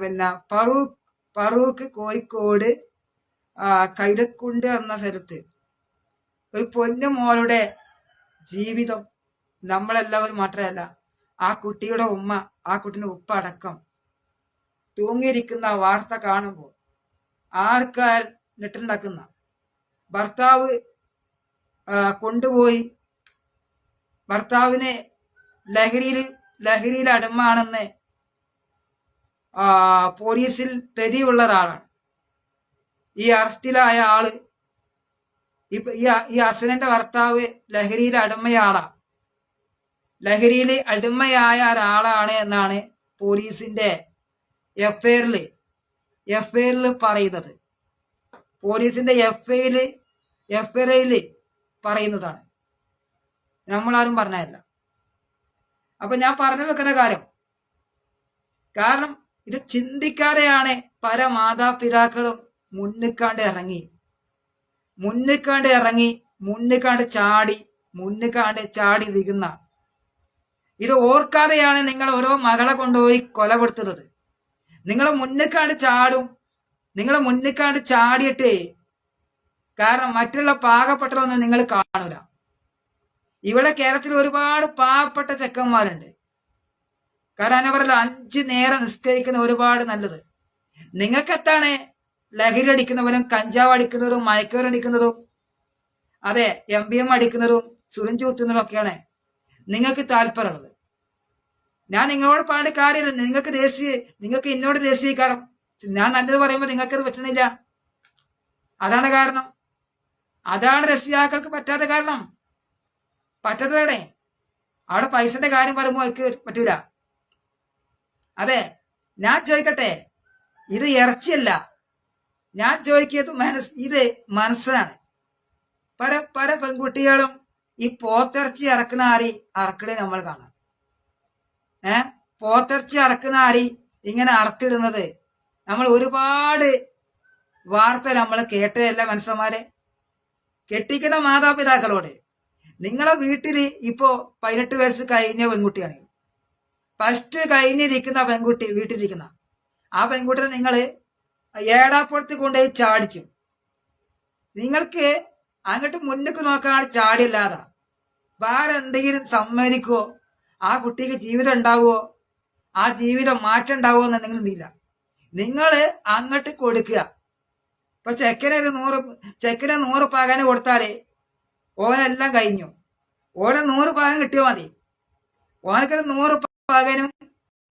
പിന്നെ ഫറൂഖ് ഫറൂഖ് കോഴിക്കോട് കൈതക്കുണ്ട് എന്ന സ്ഥലത്ത്. ഒരു പൊന്നു മോളുടെ ജീവിതം നമ്മളെല്ലാവരും മാത്രമല്ല ആ കുട്ടിയുടെ ഉമ്മ ആ കുട്ടിയുടെ ഉപ്പ അടക്കം തൂങ്ങിയിരിക്കുന്ന വാർത്ത കാണുമ്പോൾ ആർക്കാർ നെട്ടുണ്ടാക്കുന്ന ഭർത്താവ് കൊണ്ടുപോയി. ഭർത്താവിനെ ലഹരിയിൽ ലഹരിയിൽ അടിമാണെന്ന് പോലീസിൽ പെരിയുള്ള ഒരാളാണ് ഈ അറസ്റ്റിലായ ആൾ ഈ അസനന്റെ ഭർത്താവ് ലഹരിയിൽ അടിമയാളാ. ലഹരിയിൽ അടിമയായ ഒരാളാണ് എന്നാണ് പോലീസിന്റെ എഫ്ഐആറിൽ എഫ്ഐആറിൽ പറയുന്നത്. പോലീസിന്റെ എഫ് എഫ്ഐ പറയുന്നതാണ്. നമ്മളാരും പറഞ്ഞതല്ല. അപ്പൊ ഞാൻ പറഞ്ഞു വെക്കുന്ന കാര്യം കാരണം ഇത് ചിന്തിക്കാതെയാണ് പല മാതാപിതാക്കളും മുന്നിക്കാണ്ട് ഇറങ്ങി. മുന്നിക്കാണ്ട് ഇറങ്ങി മുന്നിക്കാണ്ട് ചാടി മുന്നിക്കാണ്ട് ചാടി വികുന്ന ഇത് ഓർക്കാതെയാണ് നിങ്ങൾ ഓരോ മകളെ കൊണ്ടുപോയി കൊല കൊടുത്തത് നിങ്ങൾ മുന്നിക്കാണ്ട് ചാടും നിങ്ങൾ മുന്നിക്കാണ്ട് ചാടിയിട്ടേ കാരണം മറ്റുള്ള പാകപ്പെട്ടതൊന്നും നിങ്ങൾ കാണൂല. ഇവിടെ കേരളത്തിൽ ഒരുപാട് പാവപ്പെട്ട ചെക്കന്മാരുണ്ട്. കാരണം അവരല്ല അഞ്ച് നേരം നിസ്കരിക്കുന്ന ഒരുപാട് നല്ലത്. നിങ്ങൾക്ക് എത്താണ് ലഹരി അടിക്കുന്നവരും കഞ്ചാവ് അടിക്കുന്നതും മയക്കുവരം അടിക്കുന്നതും അതെ എം ബി എം അടിക്കുന്നതും കുത്തുന്നതും ഒക്കെയാണ് നിങ്ങൾക്ക് താല്പര്യമുള്ളത്. ഞാൻ നിങ്ങളോട് പാടി കാര്യമില്ല. നിങ്ങൾക്ക് ദേശീയ നിങ്ങൾക്ക് എന്നോട് ദേശീയക്കാരം ഞാൻ നല്ലത് പറയുമ്പോൾ നിങ്ങൾക്കത് പറ്റണില്ല. അതാണ് കാരണം. അതാണ് രക്ഷിതാക്കൾക്ക് പറ്റാത്ത കാരണം. പറ്റത്തതാണേ അവിടെ പൈസന്റെ കാര്യം പറയുമ്പോൾ അവർക്ക് പറ്റൂല. അതെ ഞാൻ ചോദിക്കട്ടെ ഇത് ഇറച്ചിയല്ല. ഞാൻ ചോദിക്കിയത് മനസ് ഇത് മനസ്സാണ്. പല പല പെൺകുട്ടികളും ഈ പോത്തിറച്ചി ഇറക്കുന്ന ആരി അറക്കണേ നമ്മൾ കാണാം. ഏ? പോത്തിറച്ചി അറക്കുന്ന ആരി ഇങ്ങനെ അറത്തിടുന്നത് നമ്മൾ ഒരുപാട് വാർത്ത നമ്മൾ കേട്ടതല്ല മനസ്സന്മാരെ? കെട്ടിക്കുന്ന മാതാപിതാക്കളോട്. നിങ്ങളെ വീട്ടിൽ ഇപ്പോ പതിനെട്ട് വയസ്സ് കഴിഞ്ഞ പെൺകുട്ടിയാണ് ഫസ്റ്റ് കഴിഞ്ഞിരിക്കുന്ന പെൺകുട്ടി വീട്ടിലിരിക്കുന്ന. ആ പെൺകുട്ടിനെ നിങ്ങൾ ഏടാപ്പുറത്ത് കൊണ്ടുപോയി ചാടിച്ചു. നിങ്ങൾക്ക് അങ്ങോട്ട് മുന്നേക്ക് നോക്കാണ് ചാടില്ലാതെ. വേറെ എന്തെങ്കിലും സമ്മതിക്കുവോ? ആ കുട്ടിക്ക് ജീവിതം ഉണ്ടാവുമോ ആ ജീവിതം മാറ്റം ഉണ്ടാവുമോ എന്ന് നിങ്ങൾ എന്തില്ല നിങ്ങൾ അങ്ങോട്ട് കൊടുക്കുക. ഇപ്പൊ ചെക്കനെ ഒരു നൂറ് ചെക്കനെ നൂറ് പകന് കൊടുത്താലേ ഓനെല്ലാം കഴിഞ്ഞു. ഓനെ നൂറ് പകൻ കിട്ടിയാൽ മതി. ഓനക്കൊരു നൂറ് പകനും